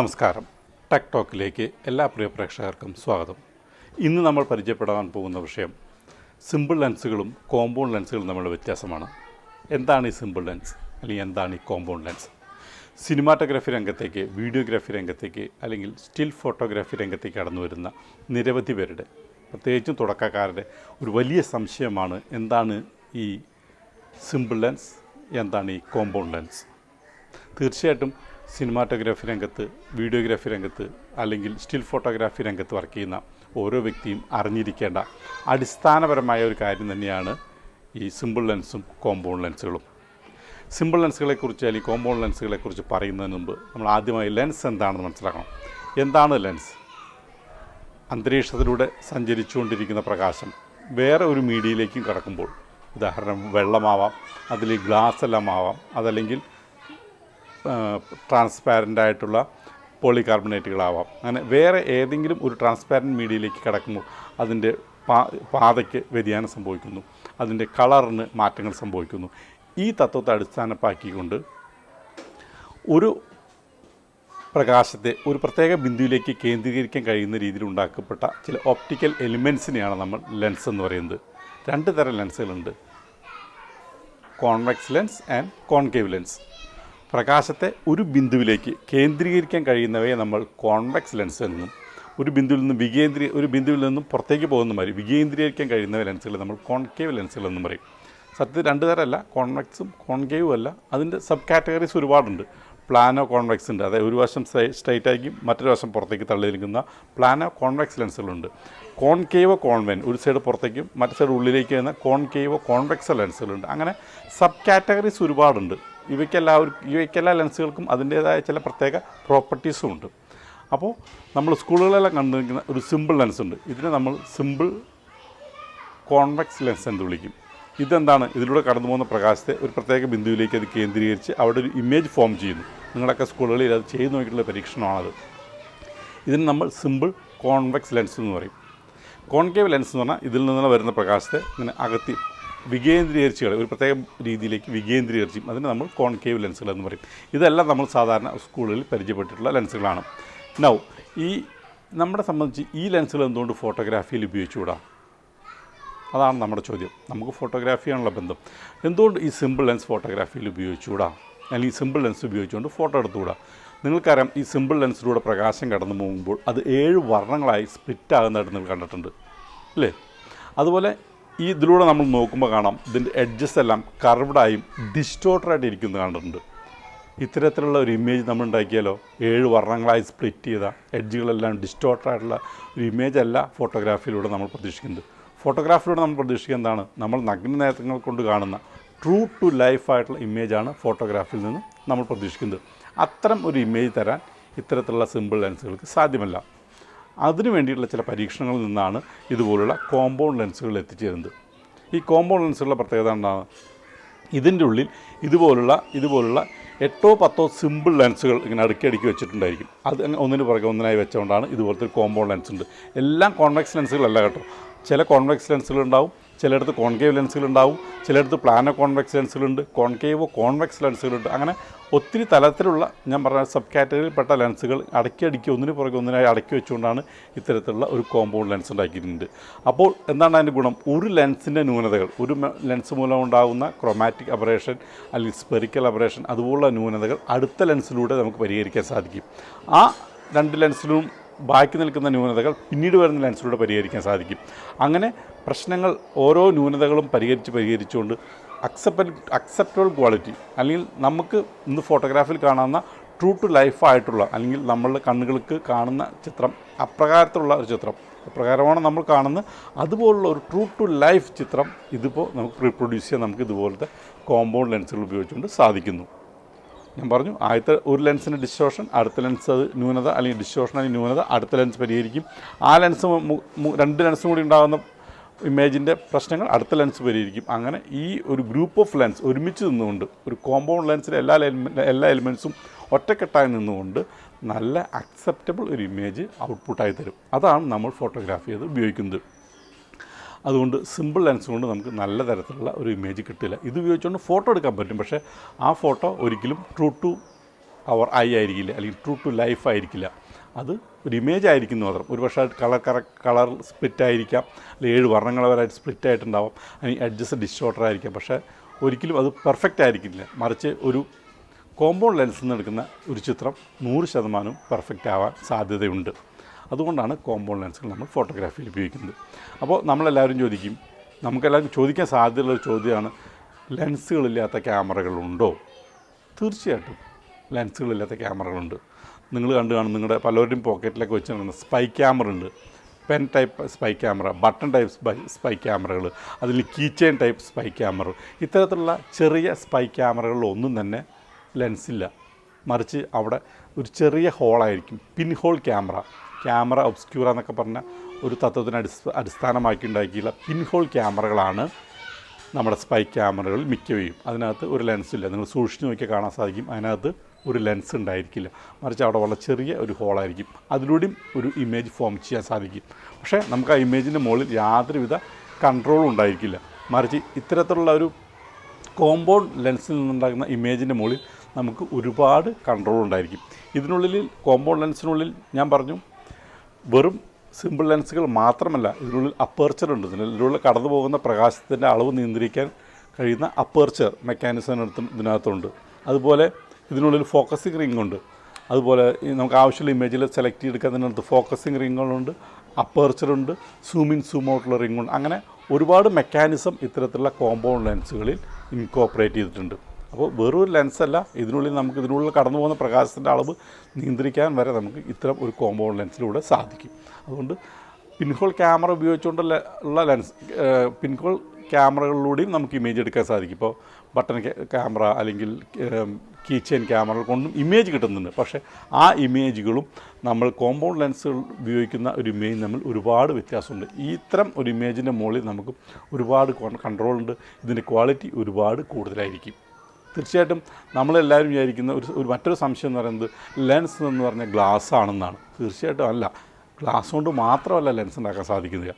നമസ്കാരം. ടെക് ടോക്കിലേക്ക് എല്ലാ പ്രിയ പ്രേക്ഷകർക്കും സ്വാഗതം. ഇന്ന് നമ്മൾ പരിചയപ്പെടാൻ പോകുന്ന വിഷയം സിമ്പിൾ ലെൻസുകളും കോമ്പൗണ്ട് ലെൻസുകളും തമ്മിലുള്ള വ്യത്യാസമാണ്. എന്താണ് ഈ സിമ്പിൾ ലെൻസ് അല്ലെങ്കിൽ എന്താണ് ഈ കോമ്പൗണ്ട് ലെൻസ് സിനിമാറ്റോഗ്രാഫി രംഗത്തേക്ക് വീഡിയോഗ്രാഫി രംഗത്തേക്ക് അല്ലെങ്കിൽ സ്റ്റിൽ ഫോട്ടോഗ്രാഫി രംഗത്തേക്ക് കടന്നു വരുന്ന നിരവധി പേരുടെ പ്രത്യേകിച്ചും തുടക്കക്കാരുടെ ഒരു വലിയ സംശയമാണ് എന്താണ് ഈ സിമ്പിൾ ലെൻസ് എന്താണ് ഈ കോമ്പൗണ്ട് ലെൻസ് തീർച്ചയായിട്ടും സിനിമാറ്റോഗ്രാഫി രംഗത്ത് വീഡിയോഗ്രാഫി രംഗത്ത് അല്ലെങ്കിൽ സ്റ്റിൽ ഫോട്ടോഗ്രാഫി രംഗത്ത് വർക്ക് ചെയ്യുന്ന ഓരോ വ്യക്തിയും അറിഞ്ഞിരിക്കേണ്ട അടിസ്ഥാനപരമായ ഒരു കാര്യം തന്നെയാണ് ഈ സിമ്പിൾ ലെൻസും കോമ്പൗണ്ട് ലെൻസുകളും സിമ്പിൾ ലെൻസുകളെക്കുറിച്ച് അല്ലെങ്കിൽ കോമ്പൗണ്ട് ലെൻസുകളെക്കുറിച്ച് പറയുന്നതിന് മുമ്പ് നമ്മൾ ആദ്യമായി ലെൻസ് എന്താണെന്ന് മനസ്സിലാക്കണം. എന്താണ് ലെൻസ് അന്തരീക്ഷത്തിലൂടെ സഞ്ചരിച്ചുകൊണ്ടിരിക്കുന്ന പ്രകാശം വേറെ ഒരു മീഡിയയിലേക്കും കടക്കുമ്പോൾ ഉദാഹരണം വെള്ളമാവാം അതിൽ ഗ്ലാസ് എല്ലാം ആവാം അതല്ലെങ്കിൽ ട്രാൻസ്പാരന്റ് ആയിട്ടുള്ള പോളികാർബണേറ്റുകളാവാം അങ്ങനെ വേറെ ഏതെങ്കിലും ഒരു ട്രാൻസ്പാരന്റ് മീഡിയയിലേക്ക് കിടക്കുമ്പോൾ അതിന്റെ പാ പാതയ്ക്ക് വ്യതിയാനം സംഭവിക്കുന്നു. അതിന്റെ കളറിന് മാറ്റങ്ങൾ സംഭവിക്കുന്നു. ഈ തത്വത്തെ അടിസ്ഥാനപ്പാക്കിക്കൊണ്ട് ഒരു പ്രകാശത്തെ ഒരു പ്രത്യേക ബിന്ദുവിലേക്ക് കേന്ദ്രീകരിക്കാൻ കഴിയുന്ന രീതിയിൽ ഉണ്ടാക്കപ്പെട്ട ചില ഓപ്റ്റിക്കൽ എലിമെൻസിനെയാണ് നമ്മൾ ലെൻസ് എന്ന് പറയുന്നത്. രണ്ട് തരം ലെൻസുകളുണ്ട് convex lens and concave lens പ്രകാശത്തെ ഒരു ബിന്ദുവിലേക്ക് കേന്ദ്രീകരിക്കാൻ കഴിയുന്നവയെ നമ്മൾ കോൺവെക്സ് ലെൻസ് എന്നും ഒരു ബിന്ദുവിൽ നിന്ന് വികേന്ദ്രീ ഒരു ബിന്ദുവിൽ നിന്നും പുറത്തേക്ക് പോകുന്ന മാതിരി വികേന്ദ്രീകരിക്കാൻ കഴിയുന്ന ലെൻസുകൾ നമ്മൾ കോൺകേവ് ലെൻസുകൾ എന്നും പറയും. സത്യത്തിൽ രണ്ട് തരമല്ല കോൺവെക്സും കോൺകേവും അല്ല. അതിന്റെ സബ് കാറ്റഗറീസ് ഒരുപാടുണ്ട്. പ്ലാനോ കോൺവെക്സ് ഉണ്ട്. അതായത് ഒരു വശം സ്ട്രൈറ്റ് ആയിരിക്കും മറ്റൊരു വശം പുറത്തേക്ക് തള്ളി നിൽക്കുന്ന പ്ലാനോ കോൺവെക്സ് ലെൻസുകളുണ്ട്. കോൺകേവോ കോൺവെൻ ഒരു സൈഡ് പുറത്തേക്കും മറ്റു സൈഡ് ഉള്ളിലേക്ക് വരുന്ന കോൺകേവോ കോൺവെക്സ് ലെൻസുകളുണ്ട്. അങ്ങനെ സബ് കാറ്റഗറീസ് ഒരുപാടുണ്ട്. ഇവയ്ക്കെല്ലാവരും ഇവയ്ക്കെല്ലാ ലെൻസുകൾക്കും അതിന്റേതായ ചില പ്രത്യേക പ്രോപ്പർട്ടീസും ഉണ്ട്. അപ്പോൾ നമ്മൾ സ്കൂളുകളിലെല്ലാം കണ്ടുനിൽക്കുന്ന ഒരു സിമ്പിൾ ലെൻസ് ഉണ്ട് ഇതിനെ നമ്മൾ സിമ്പിൾ കോൺവെക്സ് ലെൻസ് എന്ന് വിളിക്കും. ഇതെന്താണ്? ഇതിലൂടെ കടന്നു പോകുന്ന പ്രകാശത്തെ ഒരു പ്രത്യേക ബിന്ദുവിലേക്ക് അത് കേന്ദ്രീകരിച്ച് അവിടെ ഒരു ഇമേജ് ഫോം ചെയ്യുന്നു. നിങ്ങളൊക്കെ സ്കൂളുകളിൽ അത് ചെയ്തു നോക്കിയിട്ടുള്ള പരീക്ഷണമാണത്. ഇതിന് നമ്മൾ സിമ്പിൾ കോൺവെക്സ് ലെൻസ് എന്ന് പറയും. കോൺകേവ് ലെൻസ് എന്ന് പറഞ്ഞാൽ ഇതിൽ നിന്ന് വരുന്ന പ്രകാശത്തെ ഇങ്ങനെ അകത്തി വികേന്ദ്രീകരിച്ച് കളയും ഒരു പ്രത്യേക രീതിയിലേക്ക് വികേന്ദ്രീകരിച്ചും അതിന് നമ്മൾ കോൺകേവ് ലെൻസുകൾ എന്ന് പറയും. ഇതെല്ലാം നമ്മൾ സാധാരണ സ്കൂളുകളിൽ പരിചയപ്പെട്ടിട്ടുള്ള ലെൻസുകളാണ്. നൗ ഈ നമ്മളെ സംബന്ധിച്ച് ഈ ലെൻസുകൾ എന്തുകൊണ്ട് ഫോട്ടോഗ്രാഫിയിൽ ഉപയോഗിച്ചുകൂടാ? അതാണ് നമ്മുടെ ചോദ്യം. നമുക്ക് ഫോട്ടോഗ്രാഫിയാണുള്ള ബന്ധം. എന്തുകൊണ്ട് ഈ സിമ്പിൾ ലെൻസ് ഫോട്ടോഗ്രാഫിയിൽ ഉപയോഗിച്ചുകൂടാ? അല്ലെങ്കിൽ സിമ്പിൾ ലെൻസ് ഉപയോഗിച്ചുകൊണ്ട് ഫോട്ടോ എടുത്തുകൂടാ? നിങ്ങൾക്കറിയാം ഈ സിമ്പിൾ ലെൻസിലൂടെ പ്രകാശം കടന്നു പോകുമ്പോൾ അത് ഏഴ് വർണങ്ങളായി സ്പ്ലിറ്റ് ആകുന്നതായിട്ട് നിങ്ങൾ കണ്ടിട്ടുണ്ട്. അല്ലേ? അതുപോലെ ഈ ഇതിലൂടെ നമ്മൾ നോക്കുമ്പോൾ കാണാം ഇതിന്റെ എഡ്ജസ് എല്ലാം കർവ്ഡായും ഡിസ്റ്റോർട്ടറായിട്ട് ഇരിക്കുന്നത് കണ്ടിട്ടുണ്ട്. ഇത്തരത്തിലുള്ള ഒരു ഇമേജ് നമ്മൾ ഉണ്ടാക്കിയാലോ? ഏഴ് വർണങ്ങളായി സ്പ്ലിറ്റ് ചെയ്ത എഡ്ജുകളെല്ലാം ഡിസ്റ്റോർട്ടറായിട്ടുള്ള ഒരു ഇമേജ് അല്ല ഫോട്ടോഗ്രാഫിയിലൂടെ നമ്മൾ പ്രതീക്ഷിക്കുന്നത്. ഫോട്ടോഗ്രാഫിലൂടെ നമ്മൾ പ്രതീക്ഷിക്കുന്നത് എന്താണ്? നമ്മൾ നഗ്ന നേത്രങ്ങൾ കൊണ്ട് കാണുന്ന ട്രൂ ടു ലൈഫ് ആയിട്ടുള്ള ഇമേജാണ് ഫോട്ടോഗ്രാഫിയിൽ നിന്ന് നമ്മൾ പ്രതീക്ഷിക്കുന്നത്. അത്തരം ഒരു ഇമേജ് തരാൻ ഇത്തരത്തിലുള്ള സിമ്പിൾ ലെൻസുകൾക്ക് സാധ്യമല്ല. അതിനു വേണ്ടിയിട്ടുള്ള ചില പരീക്ഷണങ്ങളിൽ നിന്നാണ് ഇതുപോലുള്ള കോമ്പൗണ്ട് ലെൻസുകൾ എത്തിച്ചേരുന്നത്. ഈ കോമ്പൗണ്ട് ലെൻസുകളുടെ പ്രത്യേകത എന്താണ്? ഇതിന്റെ ഉള്ളിൽ ഇതുപോലുള്ള ഇതുപോലുള്ള എട്ടോ പത്തോ സിമ്പിൾ ലെൻസുകൾ ഇങ്ങനെ അടുക്കി അടുക്കി വെച്ചിട്ടുണ്ടായിരിക്കും. അത് ഒന്നിന് പുറകെ ഒന്നിനായി വെച്ചുകൊണ്ടാണ് ഇതുപോലത്തെ ഒരു കോമ്പൗണ്ട് ലെൻസ് ഉണ്ട്. എല്ലാം കോൺവെക്സ് ലെൻസുകളല്ല കേട്ടോ. ചില കോൺവെക്സ് ലെൻസുകൾ ഉണ്ടാവും ചിലയിടത്ത് കോൺകേവ് ലെൻസുകൾ ഉണ്ടാവും ചിലയിടത്ത് പ്ലാനോ കോൺവെക്സ് ലെൻസുകളുണ്ട് കോൺകേവോ കോൺവെക്സ് ലെൻസുകളുണ്ട് അങ്ങനെ ഒത്തിരി തലത്തിലുള്ള ഞാൻ പറഞ്ഞ സബ് കാറ്റഗറിയിൽപ്പെട്ട ലെൻസുകൾ അടക്കി അടക്കി ഒന്നിനു പുറകെ ഒന്നിനായി അടക്കി വെച്ചുകൊണ്ടാണ് ഇത്തരത്തിലുള്ള ഒരു കോമ്പൗണ്ട് ലെൻസ് ഉണ്ടാക്കിയിട്ടുണ്ട്. അപ്പോൾ എന്താണ് അതിന്റെ ഗുണം? ഒരു ലെൻസിന്റെ ന്യൂനതകൾ ഒരു ലെൻസ് മൂലം ഉണ്ടാകുന്ന ക്രൊമാറ്റിക് അബറേഷൻ അല്ലെങ്കിൽ സ്പെറിക്കൽ അബറേഷൻ അതുപോലുള്ള ന്യൂനതകൾ അടുത്ത ലെൻസിലൂടെ നമുക്ക് പരിഹരിക്കാൻ സാധിക്കും. ആ രണ്ട് ലെൻസിലും ബാക്കി നിൽക്കുന്ന ന്യൂനതകൾ പിന്നീട് വരുന്ന ലെൻസിലൂടെ പരിഹരിക്കാൻ സാധിക്കും. അങ്ങനെ പ്രശ്നങ്ങൾ ഓരോ ന്യൂനതകളും പരിഹരിച്ച് പരിഹരിച്ചുകൊണ്ട് അക്സെപ്റ്റ് അക്സെപ്റ്റബിൾ ക്വാളിറ്റി അല്ലെങ്കിൽ നമുക്ക് ഇന്ന് ഫോട്ടോഗ്രാഫിൽ കാണാവുന്ന ട്രൂ ടു ലൈഫായിട്ടുള്ള അല്ലെങ്കിൽ നമ്മളുടെ കണ്ണുകൾക്ക് കാണുന്ന ചിത്രം അപ്രകാരത്തിലുള്ള ഒരു ചിത്രം. അപ്രകാരമാണ് നമ്മൾ കാണുന്നത്. അതുപോലുള്ള ഒരു ട്രൂ ടു ലൈഫ് ചിത്രം ഇതിപ്പോൾ നമുക്ക് റീപ്രൊഡ്യൂസ് ചെയ്യാൻ നമുക്ക് ഇതുപോലത്തെ കോമ്പൗണ്ട് ലെൻസുകൾ ഉപയോഗിച്ചുകൊണ്ട് സാധിക്കുന്നു. ഞാൻ പറഞ്ഞു ആദ്യത്തെ ഒരു ലെൻസിന് ഡിസ്റ്റോഷൻ അടുത്ത ലെൻസ് ന്യൂനത അല്ലെങ്കിൽ ഡിസ്റ്റോഷൻ അല്ലെങ്കിൽ ന്യൂനത അടുത്ത ലെൻസ് പരിഹരിക്കും. ആ ലെൻസ് രണ്ട് ലെൻസും കൂടി ഉണ്ടാകുന്ന ഇമേജിന്റെ പ്രശ്നങ്ങൾ അടുത്ത ലെൻസ് പരിഹരിക്കും. അങ്ങനെ ഈ ഒരു ഗ്രൂപ്പ് ഓഫ് ലെൻസ് ഒരുമിച്ച് നിന്നുകൊണ്ട് ഒരു കോമ്പൗണ്ട് ലെൻസിലെ എല്ലാ എല്ലാ എലിമെൻസും ഒറ്റക്കെട്ടായി നിന്നുകൊണ്ട് നല്ല അക്സെപ്റ്റബിൾ ഒരു ഇമേജ് ഔട്ട്പുട്ടായി തരും. അതാണ് നമ്മൾ ഫോട്ടോഗ്രാഫി ചെയ്ത് ഉപയോഗിക്കുന്നത്. അതുകൊണ്ട് സിമ്പിൾ ലെൻസ് കൊണ്ട് നമുക്ക് നല്ല തരത്തിലുള്ള ഒരു ഇമേജ് കിട്ടില്ല. ഇത് ഉപയോഗിച്ചുകൊണ്ട് ഫോട്ടോ എടുക്കാൻ പറ്റും. പക്ഷേ ആ ഫോട്ടോ ഒരിക്കലും ട്രൂ ടു അവർ ഐ ആയിരിക്കില്ല. അല്ലെങ്കിൽ ട്രൂ ടു ലൈഫ് ആയിരിക്കില്ല. അത് ഒരു ഇമേജ് ആയിരിക്കുന്നു മാത്രം. ഒരു പക്ഷേ കളർ കറ കളർ സ്പ്ലിറ്റ് ആയിരിക്കാം. അല്ലെങ്കിൽ ഏഴ് വർണങ്ങൾ വരായിട്ട് സ്പ്ലിറ്റ് ആയിട്ടുണ്ടാവാം. അല്ലെങ്കിൽ അഡ്ജസ്റ്റ് ഡിസ്റ്റോർട്ടർ ആയിരിക്കാം. പക്ഷേ ഒരിക്കലും അത് പെർഫെക്റ്റ് ആയിരിക്കില്ല. മറിച്ച് ഒരു കോമ്പൗണ്ട് ലെൻസിൽ നിന്ന് എടുക്കുന്ന ഒരു ചിത്രം നൂറ് ശതമാനവും പെർഫെക്റ്റ് ആവാൻ സാധ്യതയുണ്ട്. അതുകൊണ്ടാണ് കോമ്പൗണ്ട് ലെൻസുകൾ നമ്മൾ ഫോട്ടോഗ്രാഫിയിൽ ഉപയോഗിക്കുന്നത്. അപ്പോൾ നമ്മളെല്ലാവരും ചോദിക്കും നമുക്കെല്ലാവരും ചോദിക്കാൻ സാധ്യതയുള്ള ഒരു ചോദ്യമാണ് ലെൻസുകളില്ലാത്ത ക്യാമറകളുണ്ടോ? തീർച്ചയായിട്ടും ലെൻസുകളില്ലാത്ത ക്യാമറകളുണ്ട്. നിങ്ങൾ കണ്ടു കാണും നിങ്ങളുടെ പലരുടെയും പോക്കറ്റിലൊക്കെ വെച്ച് സ്പൈ ക്യാമറ ഉണ്ട്. Pen type spy camera button type spy spy ക്യാമറകൾ അതിൽ key chain type spy camera ഇത്തരത്തിലുള്ള ചെറിയ സ്പൈ ക്യാമറകളൊന്നും തന്നെ ലെൻസില്ല മറിച്ച് അവിടെ ഒരു ചെറിയ ഹോളായിരിക്കും pin hole camera camera obscura എന്നൊക്കെ പറഞ്ഞ ഒരു തത്വത്തിന് അടിസ്ഥ അടിസ്ഥാനമാക്കി ഉണ്ടാക്കിയുള്ള പിൻഹോൾ ക്യാമറകളാണ് നമ്മുടെ സ്പൈ ക്യാമറകൾ മിക്കവയും. അതിനകത്ത് ഒരു ലെൻസില്ല നിങ്ങൾ സൂക്ഷിച്ച് നോക്കിയാൽ കാണാൻ സാധിക്കും. അതിനകത്ത് ഒരു ലെൻസ് ഉണ്ടായിരിക്കില്ല. മറിച്ച് അവിടെ വളരെ ചെറിയ ഒരു ഹോളായിരിക്കും അതിലൂടെയും ഒരു ഇമേജ് ഫോം ചെയ്യാൻ സാധിക്കും. പക്ഷേ നമുക്ക് ആ ഇമേജിന്റെ മുകളിൽ യാതൊരുവിധ കൺട്രോളും ഉണ്ടായിരിക്കില്ല. മറിച്ച് ഇത്തരത്തിലുള്ള ഒരു കോമ്പൗണ്ട് ലെൻസിൽ നിന്നുണ്ടാകുന്ന ഇമേജിന്റെ മുകളിൽ നമുക്ക് ഒരുപാട് കൺട്രോൾ ഉണ്ടായിരിക്കും. ഇതിനുള്ളിൽ കോമ്പൗണ്ട് ലെൻസിനുള്ളിൽ ഞാൻ പറഞ്ഞു വെറും സിമ്പിൾ ലെൻസുകൾ മാത്രമല്ല ഇതിനുള്ളിൽ അപ്പേർച്ചർ ഉണ്ട്. ഇതിനുള്ളിൽ കടന്നു പോകുന്ന പ്രകാശത്തിന്റെ അളവ് നിയന്ത്രിക്കാൻ കഴിയുന്ന അപ്പേർച്ചർ മെക്കാനിസം ഇതിനകത്തുണ്ട്. അതുപോലെ ഇതിനുള്ളിൽ ഫോക്കസിങ് റിംഗ് ഉണ്ട്. അതുപോലെ നമുക്ക് ആവശ്യമുള്ള ഇമേജിൽ സെലക്ട് ചെയ്തെടുക്കാൻ ഇതിനകത്ത് ഫോക്കസിങ് റിങ്ങുകളുണ്ട് അപ്പേർച്ചറുണ്ട് സൂം ഇൻ സൂം ഔട്ടുള്ള റിങ്ങുണ്ട് അങ്ങനെ ഒരുപാട് മെക്കാനിസം ഇത്തരത്തിലുള്ള കോമ്പൗണ്ട് ലെൻസുകളിൽ ഇൻകോപ്പറേറ്റ് ചെയ്തിട്ടുണ്ട്. അപ്പോൾ വെറൊരു ലെൻസല്ല ഇതിനുള്ളിൽ നമുക്ക് ഇതിനുള്ളിൽ കടന്നു പോകുന്ന പ്രകാശത്തിന്റെ അളവ് നിയന്ത്രിക്കാൻ വരെ നമുക്ക് ഇത്തരം ഒരു കോമ്പൗണ്ട് ലെൻസിലൂടെ സാധിക്കും. അതുകൊണ്ട് പിൻഹോൾ ക്യാമറ ഉപയോഗിച്ചുകൊണ്ടുള്ള ഉള്ള ലെൻസ് പിൻഹോൾ ക്യാമറകളിലൂടെയും നമുക്ക് ഇമേജ് എടുക്കാൻ സാധിക്കും. ഇപ്പോൾ ബട്ടൺ ക്യാമറ അല്ലെങ്കിൽ കീ ചെയിൻ ക്യാമറകൾ കൊണ്ടും ഇമേജ് കിട്ടുന്നുണ്ട്. പക്ഷേ ആ ഇമേജുകളും നമ്മൾ കോമ്പൗണ്ട് ലെൻസുകൾ ഉപയോഗിക്കുന്ന ഒരു ഇമേജ് തമ്മിൽ ഒരുപാട് വ്യത്യാസമുണ്ട്. ഈ ഇത്തരം ഒരു ഇമേജിന്റെ മുകളിൽ നമുക്ക് ഒരുപാട് കൺട്രോൾ ഉണ്ട്. ഇതിന്റെ ക്വാളിറ്റി ഒരുപാട് കൂടുതലായിരിക്കും. തീർച്ചയായിട്ടും നമ്മളെല്ലാവരും വിചാരിക്കുന്ന ഒരു ഒരു മറ്റൊരു സംശയം എന്ന് പറയുന്നത് ലെൻസ് എന്ന് പറഞ്ഞ ഗ്ലാസ് ആണെന്നാണ് തീർച്ചയായിട്ടും അല്ല. ഗ്ലാസ് കൊണ്ട് മാത്രമല്ല ലെൻസ് ഉണ്ടാക്കാൻ സാധിക്കുന്നത്.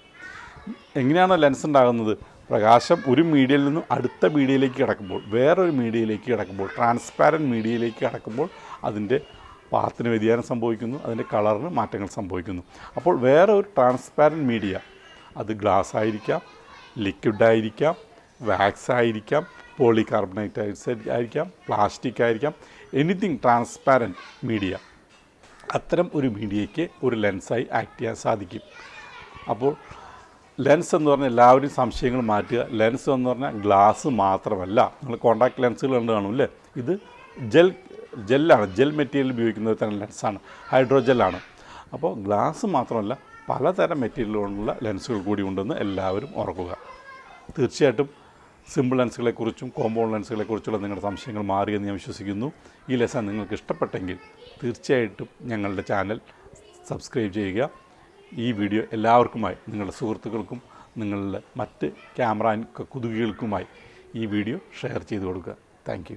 എങ്ങനെയാണ് ലെൻസ് ഉണ്ടാകുന്നത്? പ്രകാശം ഒരു മീഡിയയിൽ നിന്നും അടുത്ത മീഡിയയിലേക്ക് കിടക്കുമ്പോൾ വേറൊരു മീഡിയയിലേക്ക് കിടക്കുമ്പോൾ ട്രാൻസ്പാരന്റ് മീഡിയയിലേക്ക് കിടക്കുമ്പോൾ അതിന്റെ പാത്തിന് വ്യതിയാനം സംഭവിക്കുന്നു അതിന്റെ കളറിന് മാറ്റങ്ങൾ സംഭവിക്കുന്നു. അപ്പോൾ വേറെ ഒരു ട്രാൻസ്പാരന്റ് മീഡിയ അത് ഗ്ലാസ് ആയിരിക്കാം ലിക്വിഡ് ആയിരിക്കാം വാക്സ് ആയിരിക്കാം പോളികാർബണേറ്റ് ആയിരിക്കാം പ്ലാസ്റ്റിക് ആയിരിക്കാം എനിത്തിങ് ട്രാൻസ്പാരന്റ് മീഡിയ അത്തരം ഒരു മീഡിയയ്ക്ക് ഒരു ലെൻസായി ആക്ട് ചെയ്യാൻ സാധിക്കും. അപ്പോൾ ലെൻസ് എന്ന് പറഞ്ഞാൽ എല്ലാവരും സംശയങ്ങൾ മാറ്റുക. ലെൻസ് എന്ന് പറഞ്ഞാൽ ഗ്ലാസ് മാത്രമല്ല. നിങ്ങൾ കോൺടാക്ട് ലെൻസുകൾ കണ്ട് കാണും അല്ലേ? ഇത് ജെൽ ജെല്ലാണ് ജെൽ മെറ്റീരിയൽ ഉപയോഗിക്കുന്ന തരം ലെൻസാണ് ഹൈഡ്രോജെല്ലാണ് അപ്പോൾ ഗ്ലാസ് മാത്രമല്ല പലതരം മെറ്റീരിയലുകളുള്ള ലെൻസുകൾ കൂടി ഉണ്ടെന്ന് എല്ലാവരും ഓർക്കുക തീർച്ചയായിട്ടും സിമ്പിൾ ലെൻസുകളെക്കുറിച്ചും കോമ്പൗണ്ട് ലെൻസുകളെക്കുറിച്ചുള്ള നിങ്ങളുടെ സംശയങ്ങൾ മാറിയെന്ന് ഞാൻ വിശ്വസിക്കുന്നു. ഈ ലെസൺ നിങ്ങൾക്ക് ഇഷ്ടപ്പെട്ടെങ്കിൽ തീർച്ചയായിട്ടും ഞങ്ങളുടെ ചാനൽ സബ്സ്ക്രൈബ് ചെയ്യുക. ഈ വീഡിയോ എല്ലാവർക്കുമായി നിങ്ങളുടെ സുഹൃത്തുക്കൾക്കും നിങ്ങളുടെ മറ്റ് ക്യാമറ കുതുകികൾക്കുമായി ഈ വീഡിയോ ഷെയർ ചെയ്ത് കൊടുക്കുക. താങ്ക്